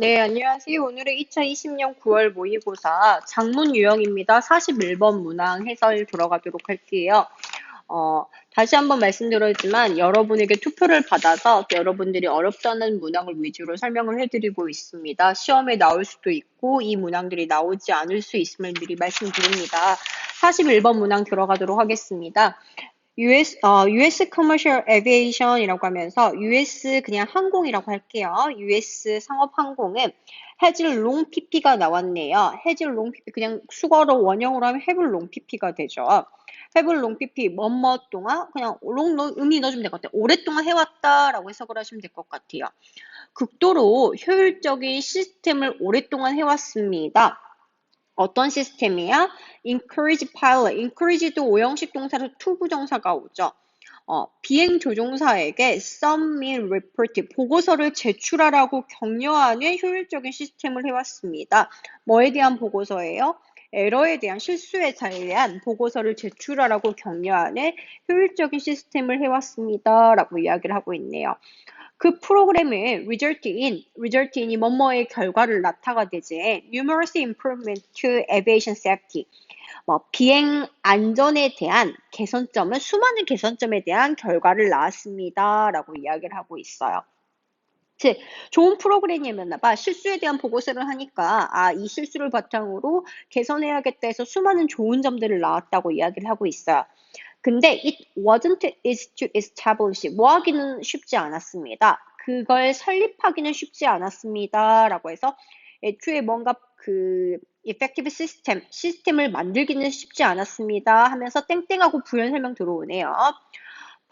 네, 안녕하세요. 오늘은 2020년 9월 모의고사 장문 유형입니다. 41번 문항 해설 들어가도록 할게요. 어, 다시 한번 말씀드렸지만 여러분에게 투표를 받아서 여러분들이 어렵다는 문항을 위주로 설명을 해드리고 있습니다. 시험에 나올 수도 있고 이 문항들이 나오지 않을 수 있음을 미리 말씀드립니다. 41번 문항 들어가도록 하겠습니다. US, 어, US Commercial Aviation이라고 하면서 US 그냥 항공이라고 할게요. US 상업항공은 해즐롱 PP가 나왔네요. 해즐롱 PP 그냥 수거로 원형으로 하면 해블 롱 PP가 되죠. 해블 롱 PP 뭐뭐 동안 그냥 롱 의미 넣어주면 될 것 같아요. 오랫동안 해왔다라고 해석을 하시면 될 것 같아요. 극도로 효율적인 시스템을 오랫동안 해왔습니다. 어떤 시스템이야? encourage pilot. encourage도 오형식 동사로 to 부정사가 오죠. 어, 비행 조종사에게 submit report, 보고서를 제출하라고 격려하는 효율적인 시스템을 해왔습니다. 뭐에 대한 보고서예요? 에러에 대한 실수에 대한 보고서를 제출하라고 격려하는 효율적인 시스템을 해왔습니다. 라고 이야기를 하고 있네요. 그 프로그램의 result in, result in이 뭐뭐의 결과를 나타가 되지 numerous improvement to aviation safety. 뭐 비행 안전에 대한 개선점은 수많은 개선점에 대한 결과를 낳았습니다. 라고 이야기를 하고 있어요. 즉, 좋은 프로그램이었나 봐. 실수에 대한 보고서를 하니까, 아, 이 실수를 바탕으로 개선해야겠다 해서 수많은 좋은 점들을 낳았다고 이야기를 하고 있어요. 근데 it wasn't easy to establish. 뭐 하기는 쉽지 않았습니다. 그걸 설립하기는 쉽지 않았습니다. 라고 해서 애초에 뭔가 그 effective system, 시스템을 만들기는 쉽지 않았습니다. 하면서 땡땡하고 부연 설명 들어오네요.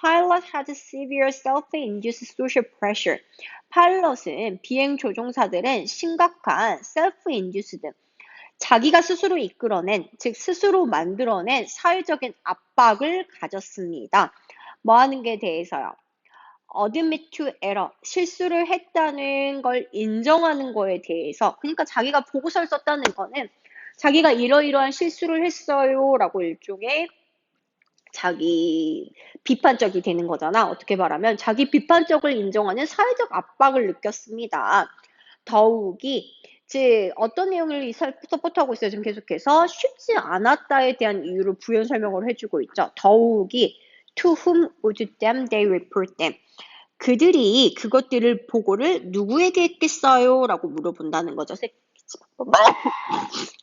Pilot had severe self-induced social pressure. 파일럿은 비행 조종사들은 심각한 self-induced 자기가 스스로 이끌어낸, 즉 스스로 만들어낸 사회적인 압박을 가졌습니다. 뭐 하는 게 대해서요? admit to error, 실수를 했다는 걸 인정하는 거에 대해서, 그러니까 자기가 보고서를 썼다는 거는 자기가 이러이러한 실수를 했어요 라고 일종의 자기 비판적이 되는 거잖아. 어떻게 말하면 자기 비판적을 인정하는 사회적 압박을 느꼈습니다. 더욱이 즉 어떤 내용을 서포트하고 있어요. 지금 계속해서 쉽지 않았다에 대한 이유를 부연 설명을 해주고 있죠. 더욱이 to whom would them they report them? 그들이 그것들을 보고를 누구에게 했겠어요? 라고 물어본다는 거죠.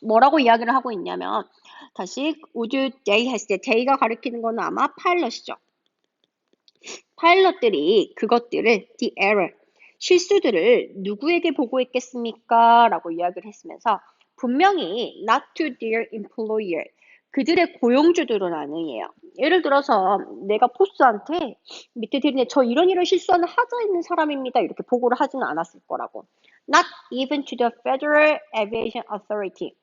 뭐라고 이야기를 하고 있냐면 다시 would they 했을 때 they가 가리키는 거는 아마 파일럿이죠. 파일럿들이 그것들을 the error 실수들을 누구에게 보고했겠습니까? 라고 이야기를 했으면서 분명히 not to their employer 그들의 고용주들은 아니에요. 예를 들어서 내가 포스한테 밑에 드리네 저 이런 이런 실수하는 하자 있는 사람입니다. 이렇게 보고를 하지는 않았을 거라고. Not even to the Federal Aviation Authority.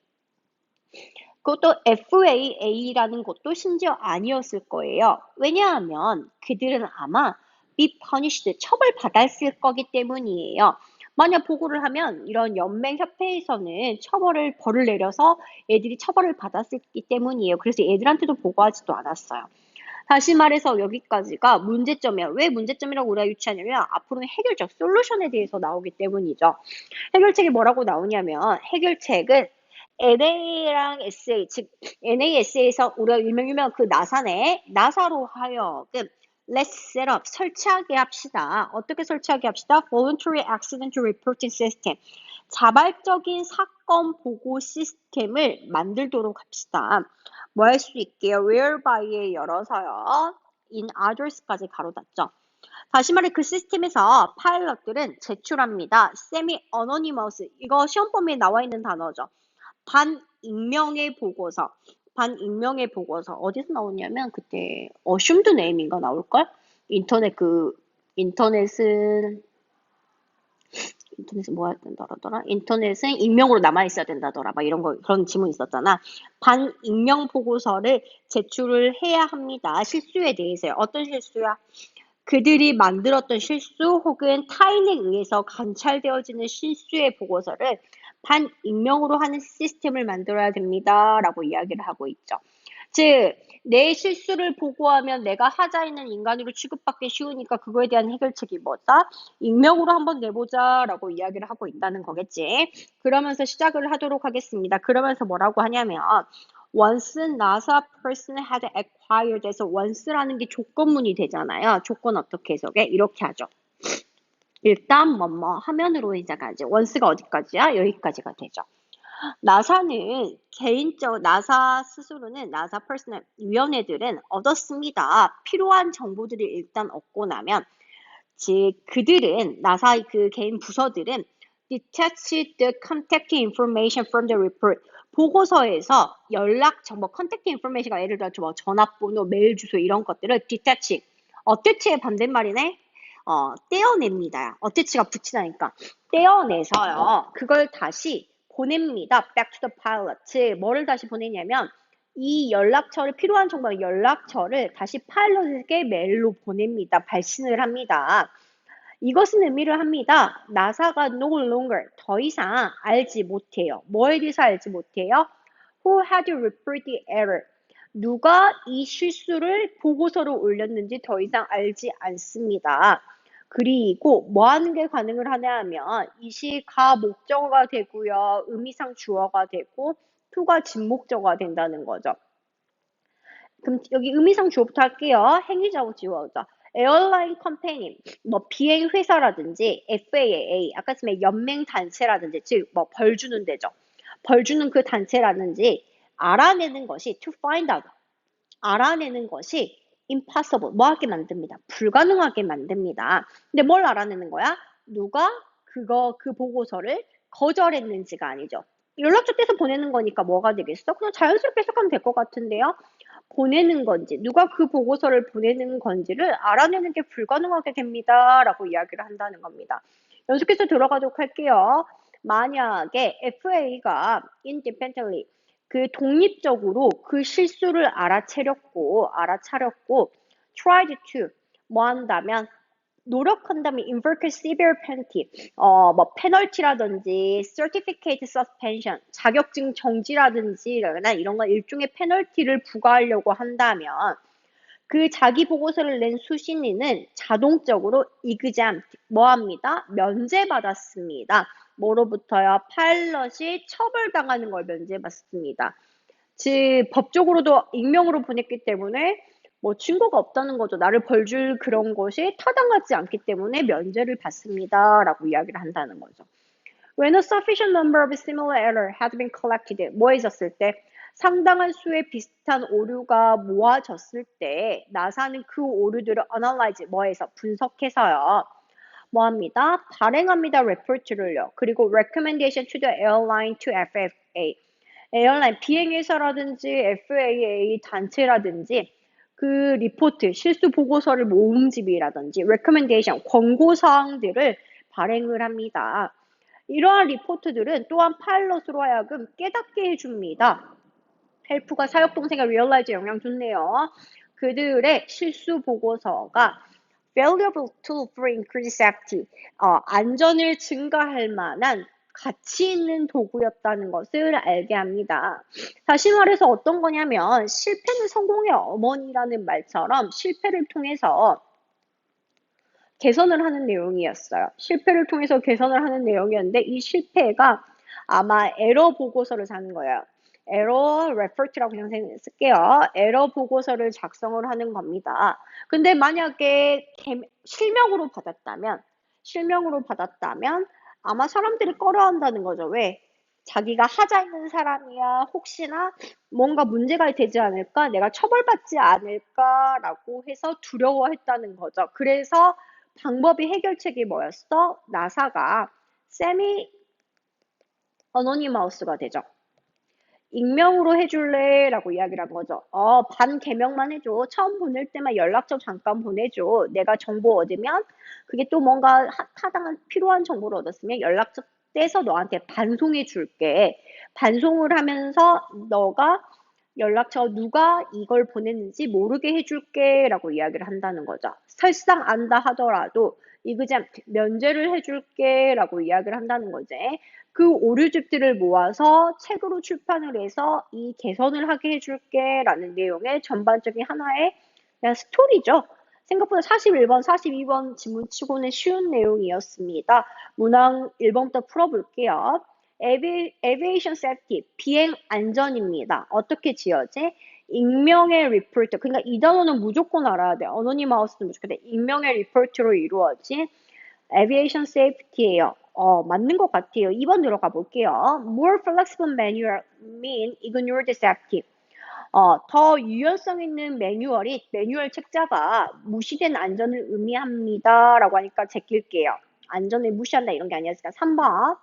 그것도 FAA라는 것도 심지어 아니었을 거예요. 왜냐하면 그들은 아마 be punished, 처벌받았을 거기 때문이에요. 만약 보고를 하면 이런 연맹 협회에서는 처벌을 벌을 내려서 애들이 처벌을 받았기 때문이에요. 그래서 애들한테도 보고하지도 않았어요. 다시 말해서 여기까지가 문제점이야. 왜 문제점이라고 우리가 유치하냐면 앞으로는 해결적 솔루션에 대해서 나오기 때문이죠. 해결책이 뭐라고 나오냐면 해결책은 NA랑 SA, 즉 NASA에서 우리가 유명 유명 그 나사네 나사로 하여금 Let's set up. 설치하게 합시다. 어떻게 설치하게 합시다? Voluntary Accident Reporting System. 자발적인 사건 보고 시스템을 만들도록 합시다. 뭐 할 수 있게요? whereby에 열어서요. in others까지 가로닫죠. 다시 말해 그 시스템에서 파일럿들은 제출합니다. semi anonymous 이거 시험 범위에 나와 있는 단어죠. 반익명의 보고서. 반익명의 보고서 어디서 나오냐면 그때 어슘드 네임인가 나올걸? 인터넷 그 인터넷은 인터넷은 뭐 해야 된다더라? 인터넷은 익명으로 남아 있어야 된다더라. 막 이런 거 그런 지문 있었잖아. 반익명 보고서를 제출을 해야 합니다. 실수에 대해서요. 어떤 실수야? 그들이 만들었던 실수 혹은 타인에 의해서 관찰되어지는 실수의 보고서를 반익명으로 하는 시스템을 만들어야 됩니다. 라고 이야기를 하고 있죠. 즉, 내 실수를 보고하면 내가 하자 있는 인간으로 취급받기 쉬우니까 그거에 대한 해결책이 뭐다? 익명으로 한번 내보자 라고 이야기를 하고 있다는 거겠지. 그러면서 시작을 하도록 하겠습니다. 그러면서 뭐라고 하냐면 once NASA person had acquired 에서 once라는 게 조건문이 되잖아요. 조건 어떻게 해석해? 이렇게 하죠. 일단 뭐뭐 하면으로 시작하지. once가 어디까지야? 여기까지가 되죠. 나사는 개인적 나사 스스로는 나사 퍼스널 위원회들은 얻었습니다. 필요한 정보들을 일단 얻고 나면 즉 그들은 나사 그 개인 부서들은 detach the contact information from the report 보고서에서 연락 정보 contact information가 예를 들어 뭐 전화번호, 메일 주소 이런 것들을 detach 어태치의 반대말이네. 어, 떼어냅니다. 어태치가 붙이다니까 떼어내서요. 그걸 다시 보냅니다. back to the pilot. 즉, 뭐를 다시 보내냐면 이 연락처를 필요한 정보 연락처를 다시 파일럿에게 메일로 보냅니다. 발신을 합니다. 이것은 의미를 합니다. 나사가 no longer 더 이상 알지 못해요. 뭐에 대해서 알지 못해요? Who had reported the error? 누가 이 실수를 보고서로 올렸는지 더 이상 알지 않습니다. 그리고 뭐 하는 게 가능을 하냐 하면 이시가 목적어가 되고요. 의미상 주어가 되고 to가 진목적어가 된다는 거죠. 그럼 여기 의미상 주어부터 할게요. 행위자고 지워져. 에어라인 컴퍼니, 뭐 비행 회사라든지 FAA, 아까 전에 연맹 단체라든지 즉 뭐 벌 주는 데죠. 벌 주는 그 단체라든지 알아내는 것이 to find out 알아내는 것이 impossible, 뭐하게 만듭니다. 불가능하게 만듭니다. 근데 뭘 알아내는 거야? 누가 그거, 그 보고서를 거절했는지가 아니죠. 연락처 떼서 보내는 거니까 뭐가 되겠어? 그냥 자연스럽게 해석하면 될 것 같은데요. 보내는 건지, 누가 그 보고서를 보내는 건지를 알아내는 게 불가능하게 됩니다. 라고 이야기를 한다는 겁니다. 연속해서 들어가도록 할게요. 만약에 FA가 independently 그 독립적으로 그 실수를 알아채렸고 알아차렸고 tried to 뭐 한다면 노력한다면 invoke severe penalty 어뭐 페널티라든지 certificate suspension 자격증 정지라든지 이런 거 일종의 페널티를 부과하려고 한다면 그 자기 보고서를 낸 수신인은 자동적으로 exam 뭐합니다 면제받았습니다. 뭐로부터요? 파일럿이 처벌당하는 걸 면제받습니다. 즉 법적으로도 익명으로 보냈기 때문에 뭐 증거가 없다는 거죠. 나를 벌 줄 그런 것이 타당하지 않기 때문에 면제를 받습니다. 라고 이야기를 한다는 거죠. When a sufficient number of similar error had been collected, 뭐해졌을 때 상당한 수의 비슷한 오류가 모아졌을 때 나사는 그 오류들을 analyze, 뭐해서 분석해서요. 뭐 합니다? 발행합니다. report를요. 그리고 recommendation to the airline to FAA. 에어라인 비행회사라든지 FAA 단체라든지 그 리포트, 실수 보고서를 모음집이라든지 recommendation, 권고 사항들을 발행을 합니다. 이러한 리포트들은 또한 파일럿으로 하여금 깨닫게 해줍니다. 헬프가 사역 동생의 리얼라이즈 영향 좋네요. 그들의 실수 보고서가 valuable tool for increased safety, 어, 안전을 증가할 만한 가치 있는 도구였다는 것을 알게 합니다. 다시 말해서 어떤 거냐면 실패는 성공의 어머니라는 말처럼 실패를 통해서 개선을 하는 내용이었어요. 실패를 통해서 개선을 하는 내용이었는데 이 실패가 아마 에러 보고서를 사는 거예요. 에러 레퍼트라고 그냥 쓸게요. 에러 보고서를 작성을 하는 겁니다. 근데 만약에 실명으로 받았다면 실명으로 받았다면 아마 사람들이 꺼려한다는 거죠. 왜? 자기가 하자 있는 사람이야. 혹시나 뭔가 문제가 되지 않을까? 내가 처벌받지 않을까라고 해서 두려워했다는 거죠. 그래서 방법이 해결책이 뭐였어? 나사가 세미 어노니마우스가 되죠. 익명으로 해줄래? 라고 이야기를 한 거죠. 어, 반 개명만 해줘. 처음 보낼 때만 연락처 잠깐 보내줘. 내가 정보 얻으면 그게 또 뭔가 타당한 필요한 정보를 얻었으면 연락처 떼서 너한테 반송해 줄게. 반송을 하면서 너가 연락처 누가 이걸 보냈는지 모르게 해줄게 라고 이야기를 한다는 거죠. 설상 안다 하더라도 exempt, 면제를 해줄게 라고 이야기를 한다는 거지. 그 오류집들을 모아서 책으로 출판을 해서 이 개선을 하게 해줄게 라는 내용의 전반적인 하나의 그냥 스토리죠. 생각보다 41번, 42번 지문치고는 쉬운 내용이었습니다. 문항 1번부터 풀어볼게요. 에비에이션 세프티, 비행 안전입니다. 어떻게 지어지? 익명의 리포트, 그러니까 이 단어는 무조건 알아야 돼. 어노니마우스는 무조건 돼. 익명의 리포트로 이루어진 에비에이션 세이프티예요. 어, 맞는 것 같아요. 2번 들어가 볼게요. More flexible manual mean ignore deceptive. 어, 더 유연성 있는 매뉴얼이 매뉴얼 책자가 무시된 안전을 의미합니다. 라고 하니까 제낄게요. 안전을 무시한다 이런 게 아니었으니까 3번.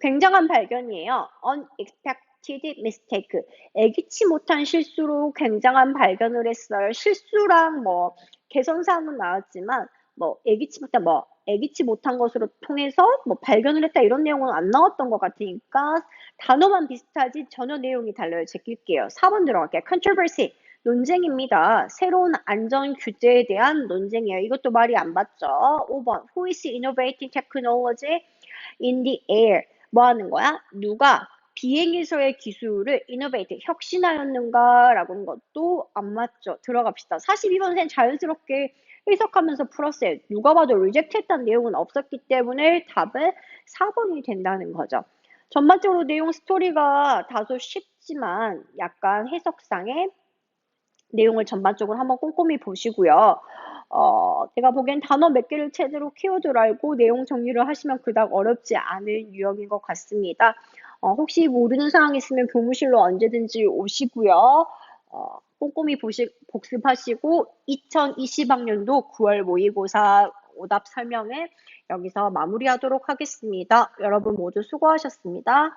굉장한 발견이에요. unexpected mistake. 애기치 못한 실수로 굉장한 발견을 했어요. 실수랑 뭐 개선사항은 나왔지만 뭐 애기치 못한 뭐 애기치 못한 것으로 통해서 뭐 발견을 했다 이런 내용은 안 나왔던 것 같으니까 단어만 비슷하지 전혀 내용이 달라요. 제낄게요. 4번 들어갈게요. controversy. 논쟁입니다. 새로운 안전 규제에 대한 논쟁이에요. 이것도 말이 안 맞죠. 5번. Who is innovating technology in the air? 뭐 하는 거야? 누가 비행에서의 기술을 innovate, 혁신하였는가? 라는 것도 안 맞죠. 들어갑시다. 42번은 자연스럽게 해석하면서 풀었어요. 누가 봐도 리젝트 했다는 내용은 없었기 때문에 답은 4번이 된다는 거죠. 전반적으로 내용 스토리가 다소 쉽지만 약간 해석상의 내용을 전반적으로 한번 꼼꼼히 보시고요. 어, 제가 보기엔 단어 몇 개를 제대로 키워드를 알고 내용 정리를 하시면 그닥 어렵지 않은 유형인 것 같습니다. 어, 혹시 모르는 사항 있으면 교무실로 언제든지 오시고요. 어, 꼼꼼히 보시, 복습하시고 2020학년도 9월 모의고사 오답 설명을 여기서 마무리하도록 하겠습니다. 여러분 모두 수고하셨습니다.